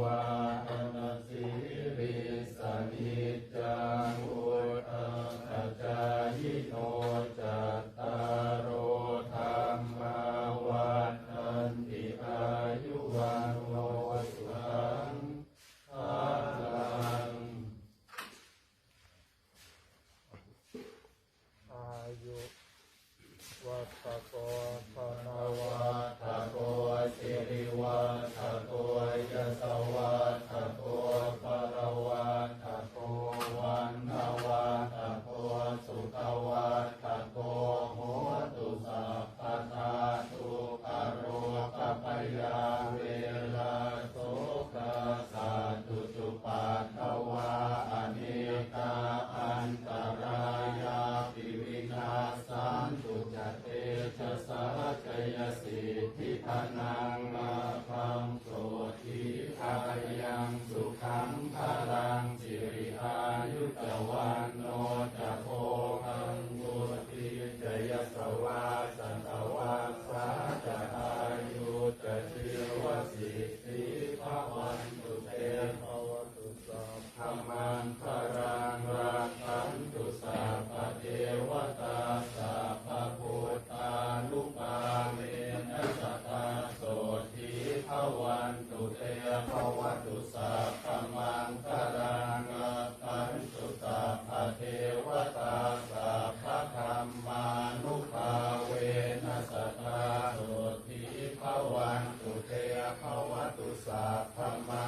วาตนาสิริสนิจังอุตตะจายโนจัตารโอธรรมวันอันติอายุวันโนสังอาลังอายุวัตโกภนวั ชสาจยสิทธิพนังม วตุสัพพมังคารังอัตันตุสาภเทวตาสาพธรรมานุภาเวนัสตาสุทิภวันตุเทภวตุสัพพมัง